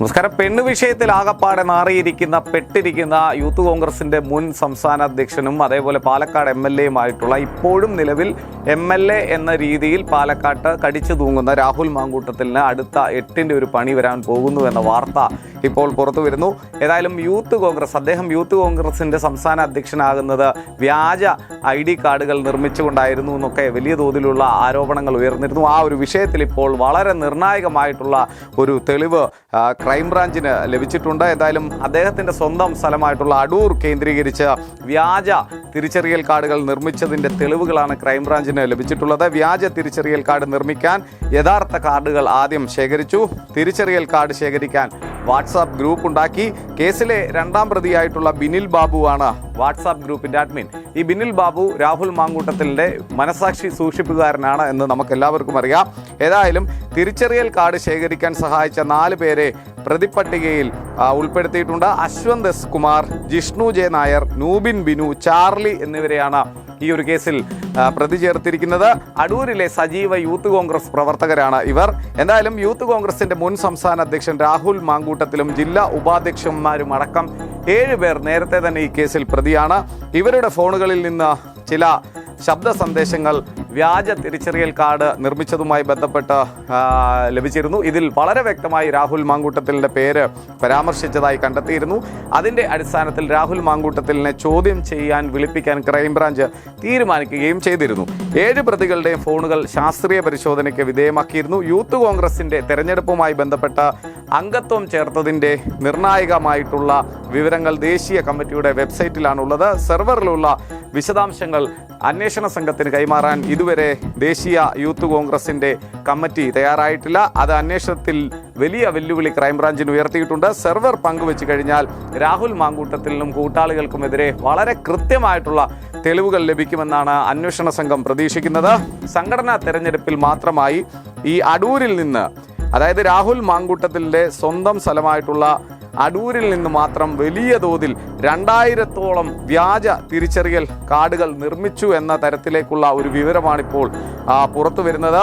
നമസ്കാരം. പെണ്ണ് വിഷയത്തിൽ ആകപ്പാടെ മാറിയിരിക്കുന്ന പെട്ടിരിക്കുന്ന യൂത്ത് കോൺഗ്രസിന്റെ മുൻ സംസ്ഥാന അധ്യക്ഷനും അതേപോലെ പാലക്കാട് എം എൽ എയുമായിട്ടുള്ള ഇപ്പോഴും നിലവിൽ എം എൽ എ എന്ന രീതിയിൽ പാലക്കാട്ട് കടിച്ചു തൂങ്ങുന്ന രാഹുൽ മാങ്കൂട്ടത്തിന് അടുത്ത എട്ടിന്റെ ഒരു പണി വരാൻ പോകുന്നു എന്ന വാർത്ത ഇപ്പോൾ പുറത്തു വരുന്നു. ഏതായാലും യൂത്ത് കോൺഗ്രസ് അദ്ദേഹം യൂത്ത് കോൺഗ്രസിന്റെ സംസ്ഥാന അധ്യക്ഷനാകുന്നത് വ്യാജ ഐ ഡി കാർഡുകൾ നിർമ്മിച്ചുകൊണ്ടായിരുന്നു എന്നൊക്കെ വലിയ തോതിലുള്ള ആരോപണങ്ങൾ ഉയർന്നിരുന്നു. ആ ഒരു വിഷയത്തിൽ ഇപ്പോൾ വളരെ നിർണായകമായിട്ടുള്ള ഒരു തെളിവ് ക്രൈംബ്രാഞ്ചിന് ലഭിച്ചിട്ടുണ്ട്. എന്തായാലും അദ്ദേഹത്തിന്റെ സ്വന്തം സ്ഥലമായിട്ടുള്ള അടൂർ കേന്ദ്രീകരിച്ച് വ്യാജ തിരിച്ചറിയൽ കാർഡുകൾ നിർമ്മിച്ചതിന്റെ തെളിവുകളാണ് ക്രൈംബ്രാഞ്ചിന് ലഭിച്ചിട്ടുള്ളത്. വ്യാജ തിരിച്ചറിയൽ കാർഡ് നിർമ്മിക്കാൻ യഥാർത്ഥ കാർഡുകൾ ആദ്യം ശേഖരിച്ചു. തിരിച്ചറിയൽ കാർഡ് ശേഖരിക്കാൻ വാട്സാപ്പ് ഗ്രൂപ്പ് ഉണ്ടാക്കി. കേസിലെ രണ്ടാം പ്രതിയായിട്ടുള്ള ബിനിൽ ബാബുവാണ് വാട്സാപ്പ് ഗ്രൂപ്പിന്റെ അഡ്മിൻ. ഈ ബിനിൽ ബാബു രാഹുൽ മാങ്കൂട്ടത്തിലിന്റെ മനസാക്ഷി സൂക്ഷിപ്പുകാരനാണ് എന്ന് നമുക്ക് എല്ലാവർക്കും അറിയാം. ഏതായാലും തിരിച്ചറിയൽ കാർഡ് ശേഖരിക്കാൻ സഹായിച്ച നാല് പേരെ പ്രതിപട്ടികയിൽ ഉൾപ്പെടുത്തിയിട്ടുണ്ട് Ashwanth S Kumar Jishnu J Nair Nubin Binu Charlie എന്നിവരെയാണ് ഈ ഒരു കേസിൽ പ്രതി ചേർത്തിരിക്കുന്നത്. അടൂരിലെ സജീവ യൂത്ത് കോൺഗ്രസ് പ്രവർത്തകരാണ് ഇവർ. എന്തായാലും യൂത്ത് കോൺഗ്രസിന്റെ മുൻ സംസ്ഥാന അധ്യക്ഷൻ രാഹുൽ മാങ്കൂട്ടത്തിലും ജില്ലാ ഉപാധ്യക്ഷന്മാരും അടക്കം ഏഴ് പേർ നേരത്തെ തന്നെ ഈ കേസിൽ പ്രതിയാണ്. ഇവരുടെ ഫോണുകളിൽ നിന്ന് ചില ശബ്ദ സന്ദേശങ്ങൾ വ്യാജ തിരിച്ചറിയൽ കാർഡ് നിർമ്മിച്ചതുമായി ബന്ധപ്പെട്ട് ലഭിച്ചിരുന്നു. ഇതിൽ വളരെ വ്യക്തമായി രാഹുൽ മാങ്കൂട്ടത്തിലിന്റെ പേര് പരാമർശിച്ചതായി കണ്ടെത്തിയിരുന്നു. അതിന്റെ അടിസ്ഥാനത്തിൽ രാഹുൽ മാങ്കൂട്ടത്തിലിനെ ചോദ്യം ചെയ്യാൻ വിളിപ്പിക്കാൻ ക്രൈംബ്രാഞ്ച് തീരുമാനിക്കുകയും ചെയ്തിരുന്നു. ഏഴ് പ്രതികളുടെയും ഫോണുകൾ ശാസ്ത്രീയ പരിശോധനയ്ക്ക് വിധേയമാക്കിയിരുന്നു. യൂത്ത് കോൺഗ്രസിന്റെ തെരഞ്ഞെടുപ്പുമായി ബന്ധപ്പെട്ട അംഗത്വം ചേർത്തതിന്റെ നിർണായകമായിട്ടുള്ള വിവരങ്ങൾ ദേശീയ കമ്മിറ്റിയുടെ വെബ്സൈറ്റിലാണുള്ളത്. സെർവറിലുള്ള വിശദാംശങ്ങൾ അന്വേഷണ സംഘത്തിന് കൈമാറാൻ ഇതുവരെ ദേശീയ യൂത്ത് കോൺഗ്രസിന്റെ കമ്മിറ്റി തയ്യാറായിട്ടില്ല. അത് അന്വേഷണത്തിൽ വലിയ വെല്ലുവിളി ക്രൈംബ്രാഞ്ചിന് ഉയർത്തിയിട്ടുണ്ട്. സെർവർ പങ്കുവെച്ച് കഴിഞ്ഞാൽ രാഹുൽ മാങ്കൂട്ടത്തിനും കൂട്ടാളികൾക്കുമെതിരെ വളരെ കൃത്യമായിട്ടുള്ള തെളിവുകൾ ലഭിക്കുമെന്നാണ് അന്വേഷണ സംഘം പ്രതീക്ഷിക്കുന്നത്. സംഘടനാ തെരഞ്ഞെടുപ്പിൽ മാത്രമായി ഈ അടൂരിൽ നിന്ന് അതായത് രാഹുൽ മാങ്കൂട്ടത്തിന്റെ സ്വന്തം സ്ഥലമായിട്ടുള്ള അടൂരിൽ നിന്ന് മാത്രം വലിയ തോതിൽ രണ്ടായിരത്തോളം വ്യാജ തിരിച്ചറിയൽ കാർഡുകൾ നിർമ്മിച്ചു എന്ന തരത്തിലേക്കുള്ള ഒരു വിവരമാണിപ്പോൾ പുറത്തു വരുന്നത്.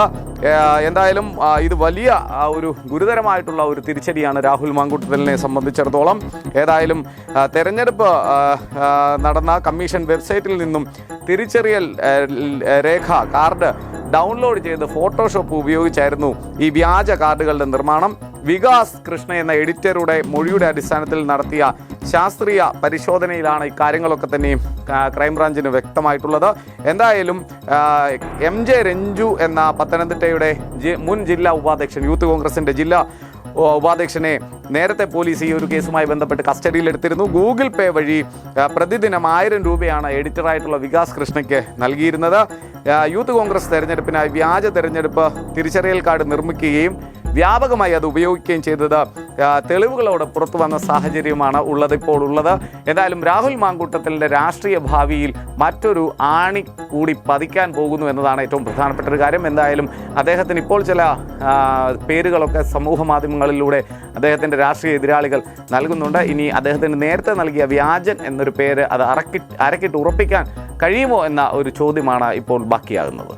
എന്തായാലും ഇത് വലിയ ഒരു ഗുരുതരമായിട്ടുള്ള ഒരു തിരിച്ചടിയാണ് രാഹുൽ മാങ്കുട്ടലിനെ സംബന്ധിച്ചിടത്തോളം. ഏതായാലും തെരഞ്ഞെടുപ്പ് നടന്ന കമ്മീഷൻ വെബ്സൈറ്റിൽ നിന്നും തിരിച്ചറിയൽ രേഖ കാർഡ് ഡൗൺലോഡ് ചെയ്ത് ഫോട്ടോഷോപ്പ് ഉപയോഗിച്ചായിരുന്നു ഈ വ്യാജ കാർഡുകളുടെ നിർമ്മാണം. വികാസ് കൃഷ്ണ എന്ന എഡിറ്ററുടെ മൊഴിയുടെ അടിസ്ഥാനത്തിൽ നടത്തിയ ശാസ്ത്രീയ പരിശോധനയിലാണ് ഈ കാര്യങ്ങളൊക്കെ തന്നെയും ക്രൈംബ്രാഞ്ചിന് വ്യക്തമായിട്ടുള്ളത്. എന്തായാലും എം ജെ രഞ്ജു എന്ന പത്തനംതിട്ടയുടെ മുൻ ജില്ലാ ഉപാധ്യക്ഷൻ യൂത്ത് കോൺഗ്രസിന്റെ ജില്ലാ ഉപാധ്യക്ഷനെ നേരത്തെ പോലീസ് ഈ ഒരു കേസുമായി ബന്ധപ്പെട്ട് കസ്റ്റഡിയിലെടുത്തിരുന്നു ഗൂഗിൾ പേ വഴി പ്രതിദിനം ആയിരം രൂപയാണ് എഡിറ്ററായിട്ടുള്ള വികാസ് കൃഷ്ണയ്ക്ക് നൽകിയിരുന്നത്. യൂത്ത് കോൺഗ്രസ് തെരഞ്ഞെടുപ്പിനായി വ്യാജ തെരഞ്ഞെടുപ്പ് തിരിച്ചറിയൽ കാർഡ് നിർമ്മിക്കുകയും വ്യാപകമായി അത് ഉപയോഗിക്കുകയും ചെയ്തത് തെളിവുകളോടെ പുറത്തു വന്ന സാഹചര്യമാണ് ഉള്ളത് ഇപ്പോൾ ഉള്ളത്. എന്തായാലും രാഹുൽ മാങ്കൂട്ടത്തിന്റെ രാഷ്ട്രീയ ഭാവിയിൽ മറ്റൊരു ആണി കൂടി പതിക്കാൻ പോകുന്നു എന്നതാണ് ഏറ്റവും പ്രധാനപ്പെട്ട ഒരു കാര്യം. എന്തായാലും അദ്ദേഹത്തിന് ഇപ്പോൾ ചില പേരുകളൊക്കെ സമൂഹ മാധ്യമങ്ങളിലൂടെ അദ്ദേഹത്തിന്റെ രാഷ്ട്രീയ എതിരാളികൾ നൽകുന്നുണ്ട്. ഇനി അദ്ദേഹത്തിന് നേരത്തെ നൽകിയ വ്യാജൻ എന്നൊരു പേര് അത് അരക്കി അരക്കിട്ട് ഉറപ്പിക്കാൻ കഴിയുമോ എന്ന ഒരു ചോദ്യമാണ് ഇപ്പോൾ ബാക്കിയാകുന്നത്.